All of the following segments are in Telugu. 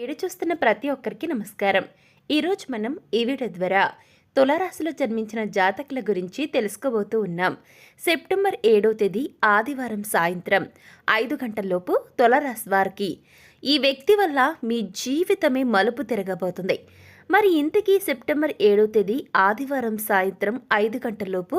వీడియో చూస్తున్న ప్రతి ఒక్కరికి నమస్కారం. ఈరోజు మనం ఈ వీడియో ద్వారా తులారాశిలో జన్మించిన జాతకుల గురించి తెలుసుకోబోతూ ఉన్నాం. సెప్టెంబర్ ఏడో తేదీ ఆదివారం సాయంత్రం ఐదు గంటల్లోపు తులారాశి వారికి ఈ వ్యక్తి వల్ల మీ జీవితమే మలుపు తిరగబోతుంది. మరి ఇంతకీ సెప్టెంబర్ ఏడో తేదీ ఆదివారం సాయంత్రం ఐదు గంటల్లోపు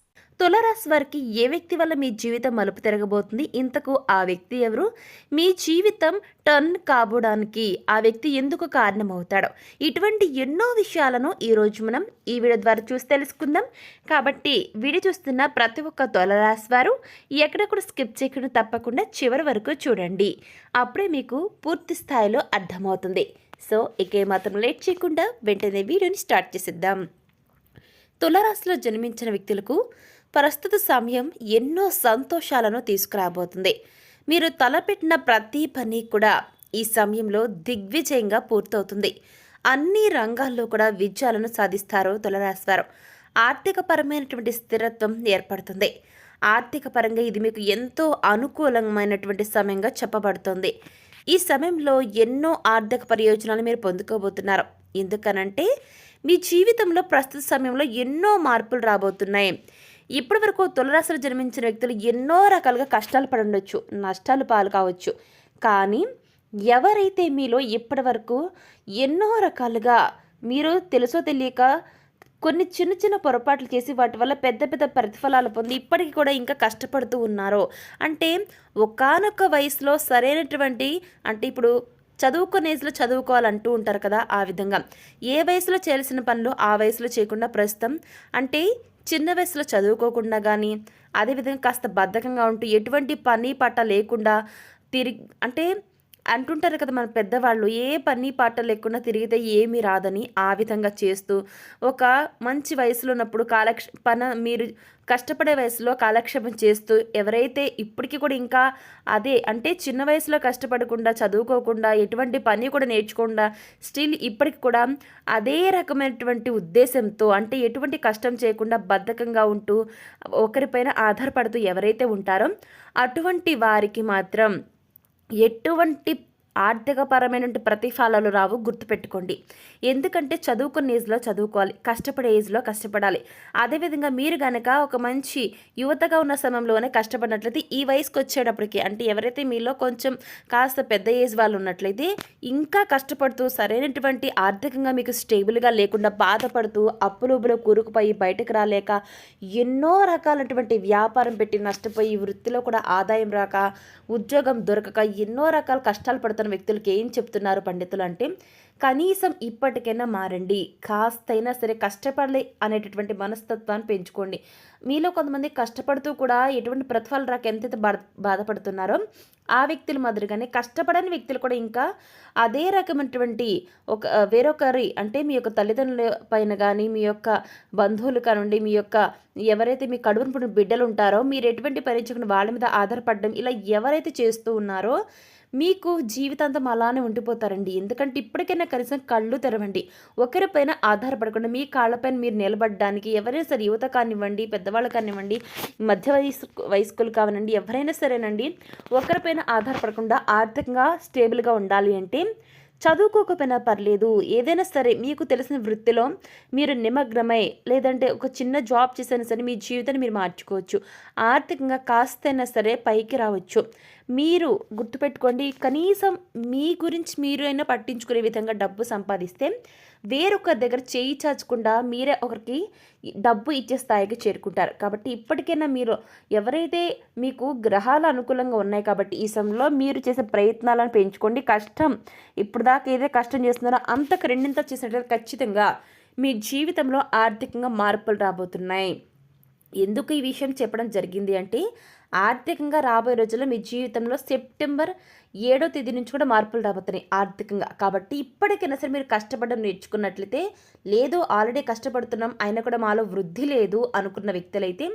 తులరాశి వారికి ఏ వ్యక్తి వల్ల మీ జీవితం మలుపు తిరగబోతుంది? ఇంతకు ఆ వ్యక్తి ఎవరు? మీ జీవితం టర్న్ కాబోడానికి ఆ వ్యక్తి ఎందుకు కారణమవుతాడో. ఇటువంటి ఎన్నో విషయాలను ఈరోజు మనం ఈ వీడియో ద్వారా చూసి తెలుసుకుందాం. కాబట్టి వీడియో చూస్తున్న ప్రతి ఒక్క తులరాశి వారు ఎక్కడెక్కడ స్కిప్ చేయకుండా తప్పకుండా చివరి వరకు చూడండి. అప్పుడే మీకు పూర్తి స్థాయిలో అర్థమవుతుంది. సో ఇకే మాత్రం లేట్ చేయకుండా వెంటనే వీడియోని స్టార్ట్ చేసిద్దాం. తులరాశిలో జన్మించిన వ్యక్తులకు ప్రస్తుత సమయం ఎన్నో సంతోషాలను తీసుకురాబోతుంది. మీరు తలపెట్టిన ప్రతి పని కూడా ఈ సమయంలో దిగ్విజయంగా పూర్తవుతుంది. అన్ని రంగాల్లో కూడా విజయాలను సాధిస్తారు తులరాశివారు. ఆర్థికపరమైనటువంటి స్థిరత్వం ఏర్పడుతుంది. ఆర్థిక పరంగా ఇది మీకు ఎంతో అనుకూలమైనటువంటి సమయంగా చెప్పబడుతుంది. ఈ సమయంలో ఎన్నో ఆర్థిక ప్రయోజనాలు మీరు పొందుకోబోతున్నారు. ఎందుకనంటే మీ జీవితంలో ప్రస్తుత సమయంలో ఎన్నో మార్పులు రాబోతున్నాయి. ఇప్పటి వరకు తులరాశిలో జన్మించిన వ్యక్తులు ఎన్నో రకాలుగా కష్టాలు పడుండొచ్చు నష్టాలు పాలు కావచ్చు. కానీ ఎవరైతే మీలో ఇప్పటి వరకు ఎన్నో రకాలుగా మీరు తెలుసో తెలియక కొన్ని చిన్న చిన్న పొరపాట్లు చేసి వాటి వల్ల పెద్ద పెద్ద ప్రతిఫలాలు పొంది ఇప్పటికీ కూడా ఇంకా కష్టపడుతూ ఉన్నారో? అంటే ఒకానొక వయసులో సరైనటువంటి అంటే ఇప్పుడు చదువుకునే ఏజ్లో చదువుకోవాలంటూ ఉంటారు కదా ఆ విధంగా. ఏ వయసులో చేయాల్సిన పనులు ఆ వయసులో చేయకుండా ప్రస్తుతం? అంటే చిన్న వయసులో చదువుకోకుండా కానీ అదేవిధంగా కాస్త బద్ధకంగా ఉంటూ ఎటువంటి పని పట్ట లేకుండా తిరిగి అంటే అంటుంటారు కదా మన పెద్దవాళ్ళు ఏ పని పాట లేకుండా తిరిగితే ఏమీ రాదని ఆ విధంగా చేస్తూ ఒక మంచి వయసులో ఉన్నప్పుడు కాలక్ష పన మీరు కష్టపడే వయసులో కాలక్షేపం చేస్తూ ఎవరైతే ఇప్పటికీ కూడా ఇంకా అదే అంటే చిన్న వయసులో కష్టపడకుండా చదువుకోకుండా ఎటువంటి పని కూడా నేర్చుకోకుండా స్టిల్ ఇప్పటికి కూడా అదే రకమైనటువంటి ఉద్దేశంతో అంటే ఎటువంటి కష్టం చేయకుండా బద్ధకంగా ఉంటూ ఒకరిపైన ఆధారపడుతూ ఎవరైతే ఉంటారో అటువంటి వారికి మాత్రం ఎటువంటి ఆర్థికపరమైనటువంటి ప్రతిఫలాలు రావు గుర్తుపెట్టుకోండి. ఎందుకంటే చదువుకున్న ఏజ్లో చదువుకోవాలి కష్టపడే ఏజ్లో కష్టపడాలి. అదేవిధంగా మీరు కనుక ఒక మంచి యువతగా ఉన్న సమయంలోనే కష్టపడినట్లయితే ఈ వయసుకు వచ్చేటప్పటికి అంటే ఎవరైతే మీలో కొంచెం కాస్త పెద్ద ఏజ్ వాళ్ళు ఉన్నట్లయితే ఇంకా కష్టపడుతూ సరైనటువంటి ఆర్థికంగా మీకు స్టేబుల్గా లేకుండా బాధపడుతూ అప్పులుబులు కూరుకుపోయి బయటకు రాలేక ఎన్నో రకాలటువంటి వ్యాపారం పెట్టి నష్టపోయి వృత్తిలో కూడా ఆదాయం రాక ఉద్యోగం దొరకక ఎన్నో రకాల కష్టాలు పడుతున్న వ్యక్తులకి ఏం చెప్తున్నారు పండితులు అంటే కనీసం ఇప్పటికైనా మారండి. కాస్తైనా సరే కష్టపడలే అనేటటువంటి మనస్తత్వాన్ని పెంచుకోండి. మీలో కొంతమంది కష్టపడుతూ కూడా ఎటువంటి ప్రతిఫలం రాక ఎంతైతే బాధ బాధపడుతున్నారో ఆ వ్యక్తుల మాదిరిగానే కష్టపడని వ్యక్తులు కూడా ఇంకా అదే రకమైనటువంటి ఒక వేరొకరి అంటే మీ యొక్క తల్లిదండ్రుల పైన కానీ మీ యొక్క బంధువులు కానివ్వండి మీ యొక్క ఎవరైతే మీ కడుపును బిడ్డలు ఉంటారో మీరు ఎటువంటి పని వాళ్ళ మీద ఆధారపడడం ఇలా ఎవరైతే చేస్తూ ఉన్నారో మీకు జీవితాంతం అలానే ఉండిపోతారండి. ఎందుకంటే ఇప్పటికైనా కనీసం కళ్ళు తెరవండి. ఒకరిపైన ఆధారపడకుండా మీ కాళ్ళపైన మీరు నిలబడడానికి ఎవరైనా సరే యువత కానివ్వండి పెద్దవాళ్ళు కానివ్వండి మధ్య వయసు వయస్కులు కావనండి ఎవరైనా సరేనండి ఒకరిపైన ఆధారపడకుండా ఆర్థికంగా స్టేబుల్గా ఉండాలి అంటే చదువుకోకపోయినా పర్లేదు. ఏదైనా సరే మీకు తెలిసిన వృత్తిలో మీరు నిమగ్నమై లేదంటే ఒక చిన్న జాబ్ చేసైనా సరే మీ జీవితాన్ని మీరు మార్చుకోవచ్చు. ఆర్థికంగా కాస్తైనా సరే పైకి రావచ్చు. మీరు గుర్తుపెట్టుకోండి కనీసం మీ గురించి మీరు అయినా పట్టించుకునే విధంగా డబ్బు సంపాదిస్తే వేరొకరి దగ్గర చేయి చాచకుండా మీరే ఒకరికి డబ్బు ఇచ్చే స్థాయికి చేరుకుంటారు. కాబట్టి ఇప్పటికైనా మీరు ఎవరైతే మీకు గ్రహాలు అనుకూలంగా ఉన్నాయి కాబట్టి ఈ సమయంలో మీరు చేసే ప్రయత్నాలను పెంచుకోండి. కష్టం ఇప్పుడు దాకా ఏదైతే కష్టం చేస్తున్నారో అంతకు రెండింత చేసినట్లయితే ఖచ్చితంగా మీ జీవితంలో ఆర్థికంగా మార్పులు రాబోతున్నాయి. ఎందుకు ఈ విషయం చెప్పడం జరిగింది అంటే ఆర్థికంగా రాబోయే రోజుల్లో మీ జీవితంలో సెప్టెంబర్ ఏడో తేదీ నుంచి కూడా మార్పులు రాబోతున్నాయి ఆర్థికంగా. కాబట్టి ఇప్పటికైనా సరే మీరు కష్టపడడం నేర్చుకున్నట్లయితే లేదు ఆల్రెడీ కష్టపడుతున్నాం అయినా కూడా మాలో వృద్ధి లేదు అనుకున్న వ్యక్తులైతే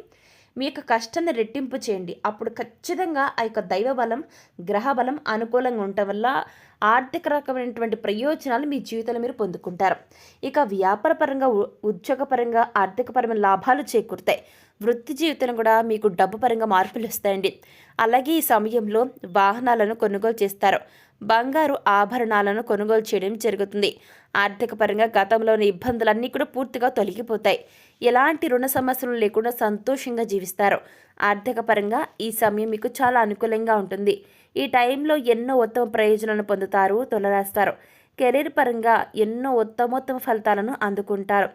మీ యొక్క కష్టాన్ని రెట్టింపు చేయండి. అప్పుడు ఖచ్చితంగా ఆ యొక్క దైవ బలం గ్రహ బలం అనుకూలంగా ఉండటం వల్ల ఆర్థిక రకమైనటువంటి ప్రయోజనాలు మీ జీవితంలో మీరు పొందుకుంటారు. ఇక వ్యాపారపరంగా ఉ- ఉద్యోగపరంగా ఆర్థికపరమైన లాభాలు చేకూరుతాయి. వృత్తి జీవితం కూడా మీకు డబ్బు పరంగా మార్పులు వస్తాయండి. అలాగే ఈ సమయంలో వాహనాలను కొనుగోలు చేస్తారు. బంగారు ఆభరణాలను కొనుగోలు చేయడం జరుగుతుంది. ఆర్థిక పరంగా గతంలోని ఇబ్బందులన్నీ కూడా పూర్తిగా తొలగిపోతాయి. ఎలాంటి రుణ సమస్యలు లేకుండా సంతోషంగా జీవిస్తారు. ఆర్థిక పరంగా ఈ సమయం మీకు చాలా అనుకూలంగా ఉంటుంది. ఈ టైంలో ఎన్నో ఉత్తమ ప్రయోజనాలను పొందుతారు తొలరాస్తారు కెరీర్ పరంగా ఎన్నో ఉత్తమోత్తమ ఫలితాలను అందుకుంటారు.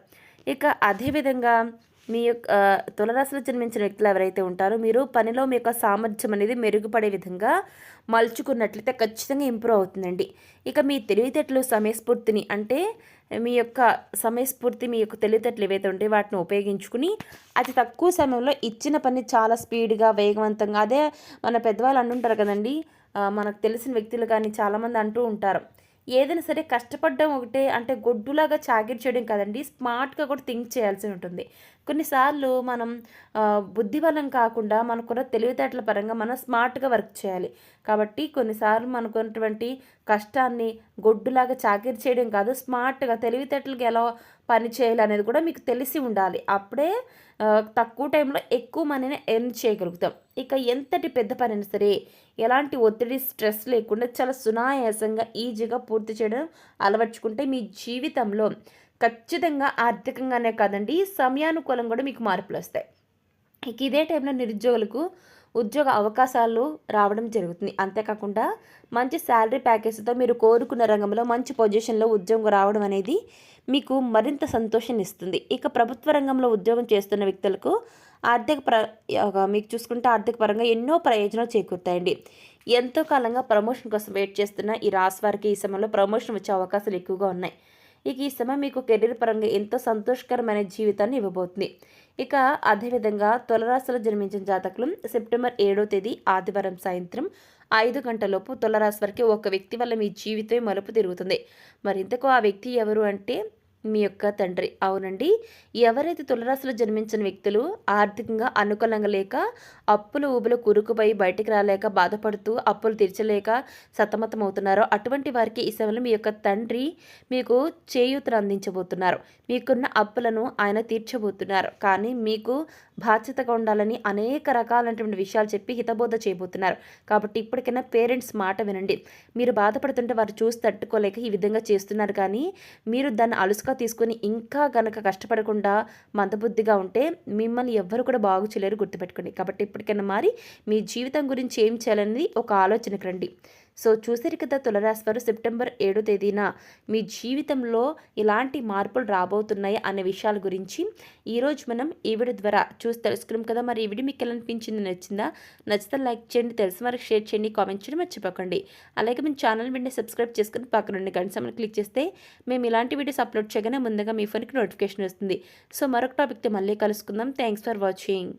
ఇక అదేవిధంగా మీ యొక్క తులరాశిలో జన్మించిన వ్యక్తులు ఎవరైతే ఉంటారో మీరు పనిలో మీ యొక్క సామర్థ్యం అనేది మెరుగుపడే విధంగా మలుచుకున్నట్లయితే ఖచ్చితంగా ఇంప్రూవ్ అవుతుందండి. ఇక మీ తెలివితేటలు సమయస్ఫూర్తిని అంటే మీ యొక్క సమయస్ఫూర్తి మీ యొక్క తెలివితేటలు ఏవైతే ఉంటాయి వాటిని ఉపయోగించుకుని అతి తక్కువ సమయంలో ఇచ్చిన పని చాలా స్పీడ్గా వేగవంతంగా అదే మన పెద్దవాళ్ళు అంటుంటారు కదండి మనకు తెలిసిన వ్యక్తులు కానీ చాలామంది అంటూ ఉంటారు. ఏదైనా సరే కష్టపడడం ఒకటే అంటే గొడ్డులాగా చాకిరి చేయడం కదండి స్మార్ట్గా కూడా థింక్ చేయాల్సి ఉంటుంది. కొన్నిసార్లు మనం బుద్ధిబలం బుద్ధి బలం కాకుండా మనకున్న తెలివితేటల పరంగా మనం స్మార్ట్గా వర్క్ చేయాలి. కాబట్టి కొన్నిసార్లు మనకున్నటువంటి కష్టాన్ని గొడ్డులాగా చాకిరి చేయడం కాదు స్మార్ట్గా తెలివితేటలకు ఎలా పని చేయాలి అనేది కూడా మీకు తెలిసి ఉండాలి. అప్పుడే తక్కువ టైంలో ఎక్కువ మనీని ఎర్న్ చేయగలుగుతాం. ఇక ఎంతటి పెద్ద పని అయినా సరే ఎలాంటి ఒత్తిడి స్ట్రెస్ లేకుండా చాలా సునాయాసంగా ఈజీగా పూర్తి చేయడం అలవర్చుకుంటే మీ జీవితంలో ఖచ్చితంగా ఆర్థికంగానే కాదండి సమయానుకూలం కూడా మీకు మార్పులు వస్తాయి. ఇక ఇదే టైంలో నిరుద్యోగులకు ఉద్యోగ అవకాశాలు రావడం జరుగుతుంది. అంతేకాకుండా మంచి శాలరీ ప్యాకేజ్తో మీరు కోరుకున్న రంగంలో మంచి పొజిషన్లో ఉద్యోగం రావడం అనేది మీకు మరింత సంతోషాన్ని ఇస్తుంది. ఇక ప్రభుత్వ రంగంలో ఉద్యోగం చేస్తున్న వ్యక్తులకు ఆర్థిక ప్ర మీకు చూసుకుంటే ఆర్థిక పరంగా ఎన్నో ప్రయోజనాలు చేకూరుతాయండి. ఎంతో కాలంగా ప్రమోషన్ కోసం వెయిట్ చేస్తున్న ఈ రాశి వారికి ఈ సమయంలో ప్రమోషన్ వచ్చే అవకాశాలు ఎక్కువగా ఉన్నాయి. ఇక ఈ సమయం మీకు కెరీర్ పరంగా ఎంతో సంతోషకరమైన జీవితాన్ని ఇవ్వబోతుంది. ఇక అదేవిధంగా తులరాశిలో జన్మించిన జాతకులు సెప్టెంబర్ ఏడో తేదీ ఆదివారం సాయంత్రం ఐదు గంటలలోపు తులరాశి వరకు ఒక వ్యక్తి వల్ల మీ జీవితమే మలుపు తిరుగుతుంది. మరింతకు ఆ వ్యక్తి ఎవరు అంటే మీ యొక్క తండ్రి. అవునండి. ఎవరైతే తులరాశిలో జన్మించిన వ్యక్తులు ఆర్థికంగా అనుకూలంగా లేక అప్పులు ఊబులు కురుకుపోయి బయటికి రాలేక బాధపడుతూ అప్పులు తీర్చలేక సతమతం అవుతున్నారో అటువంటి వారికి ఈ సమయంలో మీ యొక్క తండ్రి మీకు చేయూతను అందించబోతున్నారు. మీకున్న అప్పులను ఆయన తీర్చబోతున్నారు. కానీ మీకు బాధ్యతగా ఉండాలని అనేక రకాలైనటువంటి విషయాలు చెప్పి హితబోధ చేయబోతున్నారు. కాబట్టి ఇప్పటికైనా పేరెంట్స్ మాట వినండి. మీరు బాధపడుతుంటే వారు చూసి తట్టుకోలేక ఈ విధంగా చేస్తున్నారు కానీ మీరు దాన్ని అలుసుగా తీసుకొని ఇంకా గనక కష్టపడకుండా మందబుద్ధిగా ఉంటే మిమ్మల్ని ఎవ్వరు కూడా బాగు చేయలేరు గుర్తుపెట్టుకోండి. కాబట్టి ఇప్పటికైనా మారి మీ జీవితం గురించి ఏం చేయాలనేది ఒక ఆలోచనకు రండి. సో చూసారు కదా తులరాశి వారు సెప్టెంబర్ ఏడో తేదీన మీ జీవితంలో ఇలాంటి మార్పులు రాబోతున్నాయి అనే విషయాల గురించి ఈరోజు మనం ఈ వీడియో ద్వారా చూసి తెలుసుకున్నాం కదా. మరి ఈ వీడియో మీకు ఎలా అనిపించింది నచ్చిందా? నచ్చితే లైక్ చేయండి తెలిసిన వారికి షేర్ చేయండి కామెంట్ చేయడం మర్చిపోకండి. అలాగే మీ ఛానల్ వెంటనే సబ్స్క్రైబ్ చేసుకుని పక్కన నుండి గంట సమయం క్లిక్ చేస్తే మేము ఇలాంటి వీడియోస్ అప్లోడ్ చేయగానే ముందుగా మీ ఫోన్కి నోటిఫికేషన్ వస్తుంది. సో మరొక టాపిక్తో మళ్ళీ కలుసుకుందాం. Thanks for watching.